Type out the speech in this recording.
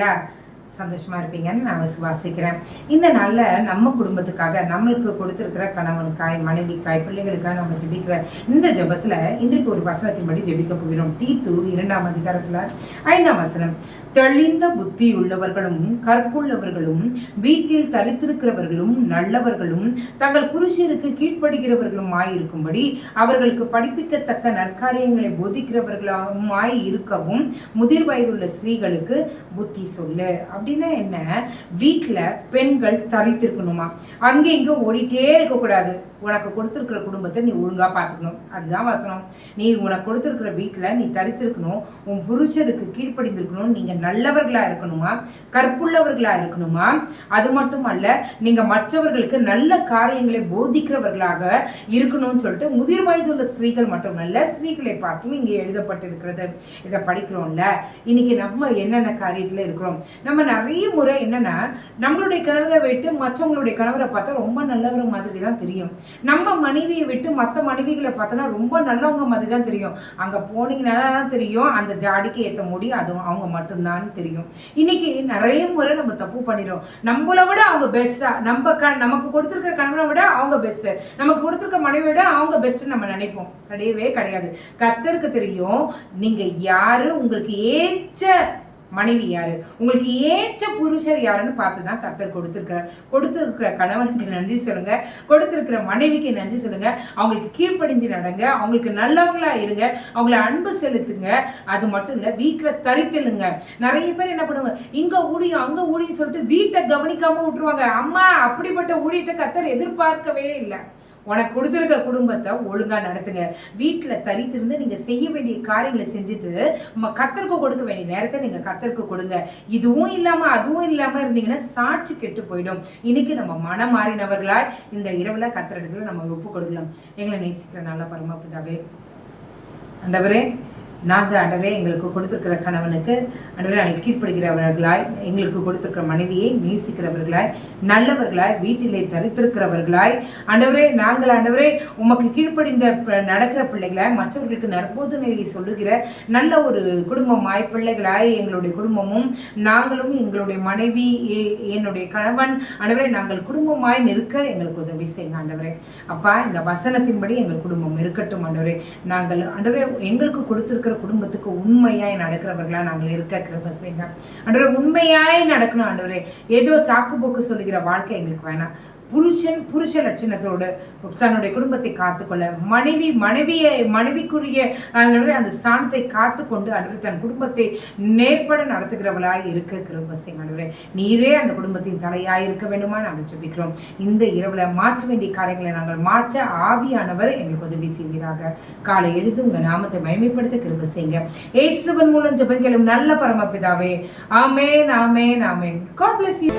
modular சந்தோஷமா இருப்பீங்கன்னு நான் விசுவாசிக்கிறேன். இந்த நாளில் நம்ம குடும்பத்துக்காக நம்மளுக்கு கொடுத்துருக்கிற கணவனுக்காய் மனைவிக்காய் பிள்ளைகளுக்காக நம்ம ஜெபிக்கிற இந்த ஜபத்தில் இன்றைக்கு ஒரு வசனத்தின்படி ஜெபிக்க போகிறோம். தீத்து இரண்டாம் அதிகாரத்தில் ஐந்தாம் வசனம். தெளிந்த புத்தி உள்ளவர்களும் கற்புள்ளவர்களும் வீட்டில் தரித்திருக்கிறவர்களும் நல்லவர்களும் தங்கள் புருஷருக்கு கீழ்ப்படுகிறவர்களும் ஆயிருக்கும்படி அவர்களுக்கு படிப்பிக்கத்தக்க நற்காரியங்களை போதிக்கிறவர்களாகவும் ஆய் இருக்கவும் முதிர் வயதுள்ள ஸ்திரீகளுக்கு புத்தி சொல்லு. அப்படின்னா என்ன? வீட்டில் பெண்கள் தரித்திருக்கணுமா? அங்கே இங்கே ஓடிட்டே இருக்கக்கூடாது. உனக்கு கொடுத்துருக்கிற குடும்பத்தை நீ ஒழுங்காக பார்த்துக்கணும். அதுதான் வசனம். நீ உனக்கு கொடுத்துருக்கிற வீட்டில் நீ தரித்திருக்கணும். உன் புருஷருக்கு கீழ்ப்படிந்திருக்கணும் நீங்கள் நல்லவர்களாக இருக்கணுமா? கற்புள்ளவர்களாக இருக்கணுமா? அது மட்டும் அல்ல நீங்கள் மற்றவர்களுக்கு நல்ல காரியங்களை போதிக்கிறவர்களாக இருக்கணும்னு சொல்லிட்டு முதிர் வயதுள்ள ஸ்திரீகள் மட்டும் நல்ல ஸ்திரீகளை பார்த்தும் இங்கே எழுதப்பட்டிருக்கிறது. இதை படிக்கிறோம்ல. இன்னைக்கு நம்ம என்னென்ன காரியத்தில் இருக்கிறோம்? நம்ம நிறைய முறை என்னன்னா நம்மளுடைய கணவரை விட்டு மற்றவங்களுடைய கணவரை பார்த்தா ரொம்ப நல்லவர் மாதிரி தான் தெரியும். நம்ம மனைவியை விட்டு மற்ற மனைவிகளை பார்த்தோன்னா ரொம்ப நல்லவங்க மாதிரி தான் தெரியும். அங்கே போனீங்கன்னா தான் தெரியும் அந்த ஜாடிக்கு ஏற்ற முடி அதுவும் அவங்க மட்டும்தான் தெரியும். இன்னைக்கு நிறைய முறை நம்ம தப்பு பண்ணிடுறோம். நம்மளை விட அவங்க பெஸ்டா நம்ம க நமக்கு கொடுத்துருக்க கணவனை விட அவங்க பெஸ்ட்டு நமக்கு கொடுத்துருக்க மனைவியை விட அவங்க பெஸ்ட்டு நம்ம நினைப்போம். கிடையவே கிடையாது. கத்தருக்கு தெரியும் நீங்கள் யார் உங்களுக்கு ஏற்ற மனைவி யாரு? உங்களுக்கு ஏற்ற புருஷர் யாருன்னு பார்த்து தான் கத்தர் கொடுத்துருக்கிறார். கொடுத்துருக்கிற கணவனுக்கு நன்றி சொல்லுங்க. கொடுத்துருக்கிற மனைவிக்கு நன்றி சொல்லுங்க. அவங்களுக்கு கீழ்ப்படிஞ்சு நடங்க. அவங்களுக்கு நல்லவங்களா இருங்க. அவங்கள அன்பு செலுத்துங்க. அது மட்டும் இல்லை வீட்டில் தரித்தலுங்க நிறைய பேர் என்ன பண்ணுவாங்க? இங்க ஊழியம் அங்க ஊழியம் சொல்லிட்டு வீட்டை கவனிக்காம விட்டுருவாங்க. அம்மா அப்படிப்பட்ட ஊழியத்தை கத்தர் எதிர்பார்க்கவே இல்லை. உனக்கு கொடுத்துருக்க குடும்பத்தை ஒழுங்காக நடத்துங்க. வீட்டில் தரித்திருந்து நீங்கள் செய்ய வேண்டிய காரியங்களை செஞ்சுட்டு நம்ம கத்தருக்கு கொடுக்க வேண்டிய நேரத்தை நீங்கள் கத்தருக்கு கொடுங்க. இதுவும் இல்லாமல் அதுவும் இல்லாமல் இருந்தீங்கன்னா சாட்சி கெட்டு போயிடும். இன்னைக்கு நம்ம மனம் மாறினவர்களாய் இந்த இரவில் கத்தர் இடத்துல நம்ம ஒப்பு கொடுக்கலாம். எங்களை நேசிக்கிற நல்ல பரமபிதாவே அந்தவரே நாங்கள் அன்றவரே எங்களுக்கு கொடுத்துருக்கிற கணவனுக்கு ஆண்டவரே நாங்கள் கீழ்ப்படுகிறவர்களாய் எங்களுக்கு கொடுத்துருக்கிற மனைவியை நேசிக்கிறவர்களாய் நல்லவர்களாய் வீட்டிலே தரித்திருக்கிறவர்களாய் ஆண்டவரே நாங்கள் ஆண்டவரே உமக்கு கீழ்ப்படிந்த நடக்கிற பிள்ளைகளாய் மற்றவர்களுக்கு நற்போதனையை சொல்லுகிற நல்ல ஒரு குடும்பமாய் பிள்ளைகளாய் எங்களுடைய குடும்பமும் நாங்களும் எங்களுடைய மனைவி என்னுடைய கணவன் ஆண்டவரே நாங்கள் குடும்பமாய் நிற்க எங்களுக்கு உதவி செய்யுங்க ஆண்டவரே அப்பா இந்த வசனத்தின்படி எங்கள் குடும்பம் இருக்கட்டும் ஆண்டவரே நாங்கள் ஆண்டவரே எங்களுக்கு கொடுத்திருக்கிற குடும்பத்துக்கு உண்மையாய் நடக்கிறவர்களா நாங்கள் இருக்க கிருப செய்யுங்க ஆண்டவரே உண்மையாய் நடக்கணும் ஆண்டவரே. ஏதோ சாக்கு போக்கு சொல்லுகிற வாழ்க்கை எங்களுக்கு வேணாம். புருஷன் புருஷ லட்சணத்தோடு தன்னுடைய குடும்பத்தை காத்துக்கொள்ள மனைவி மனைவியை மனைவிக்குரிய அந்த ஸ்தானத்தை காத்துக்கொண்டு அன்று தன் குடும்பத்தை நேர்பட நடத்துகிறவளாய் இருக்க கிரும்ப செய்யுங்க நீரே அந்த குடும்பத்தின் தலையாய் இருக்க வேண்டுமா நாங்கள் ஜெபிக்கிறோம். இந்த இரவுல மாற்ற வேண்டிய காரியங்களை நாங்கள் மாற்ற ஆவியானவர் எங்களுக்கு உதவி செய்வீராக. காலை எழுந்து உங்கள் நாமத்தை மயமைப்படுத்த கிரும்ப செய்யுங்க ஏசுவன் மூலம் ஜெபிக்கலும் நல்ல பரமபிதாவே. ஆமே நாமே நாமே காட் பிளஸ் யூ